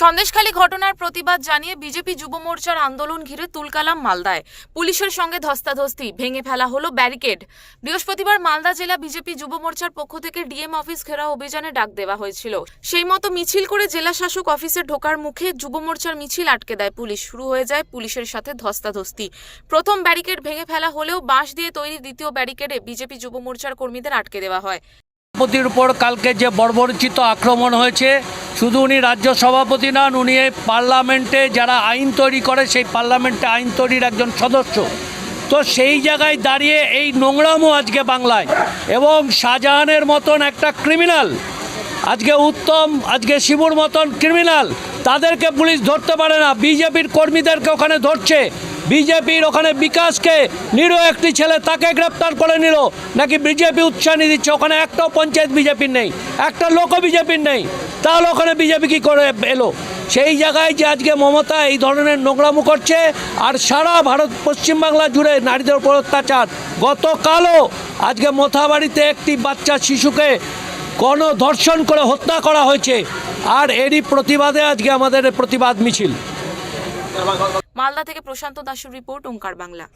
সন্দেশখালী ঘটনার প্রতিবাদ জানিয়ে বিজেপি যুব মোর্চার আন্দোলন ঘিরে তুলকালাম মালদায়। পুলিশের সঙ্গে ধস্তাধস্তি, ভেঙে ফেলা হলো ব্যারিকেড। বৃহস্পতিবার মালদা জেলা বিজেপি যুব মোর্চার পক্ষ থেকে ডিএম অফিস ঘেরা অভিযানে ডাক দেওয়া হয়েছিল। সেই মতো মিছিল করে জেলা শাসক অফিসে ঢোকার মুখে যুব মোর্চার মিছিল আটকে দেয় পুলিশ। শুরু হয়ে যায় পুলিশের সাথে ধস্তাধস্তি। প্রথম ব্যারিকেড ভেঙে ফেলা হলেও বাঁশ দিয়ে তৈরি দ্বিতীয় ব্যারিকেডে বিজেপি যুব মোর্চার কর্মীদের আটকে দেওয়া হয়। উপর কালকে যে বর্বরচিত আক্রমণ হয়েছে শুধু উনি রাজ্য সভাপতি নন, উনি এই পার্লামেন্টে যারা আইন তৈরি করে, সেই পার্লামেন্টে আইন তৈরির একজন সদস্য। তো সেই জায়গায় দাঁড়িয়ে এই নোংরামও আজকে বাংলায়। এবং শাহজাহানের মতন একটা ক্রিমিনাল আজকে উত্তম, আজকে শিবুর মতন ক্রিমিনাল তাদেরকে পুলিশ ধরতে পারে না। বিজেপির কর্মীদেরকে ওখানে ধরছে। বিজেপির ওখানে বিকাশকে নিরো একটি ছেলে তাকে গ্রেপ্তার করে নিল। নাকি বিজেপি উৎসাহী দিচ্ছে? ওখানে একটাও পঞ্চায়েত বিজেপির নেই। একটা লোকও বিজেপির নেই। তাহলে ওখানে বিজেপি কি করে এলো? সেই জায়গায় যে আজকে মমতা এই ধরনের নোংরামো করছে, আর সারা ভারত পশ্চিমবাংলা জুড়ে নারীদের উপর অত্যাচার। গতকালও আজকে মোথাবাড়িতে একটি বাচ্চা শিশুকে গণধর্ষণ করে হত্যা করা হয়েছে। আর এরই প্রতিবাদে আজকে আমাদের প্রতিবাদ মিছিল। মালদা থেকে প্রশান্ত দাসুর রিপোর্ট, ওঙ্কার বাংলা।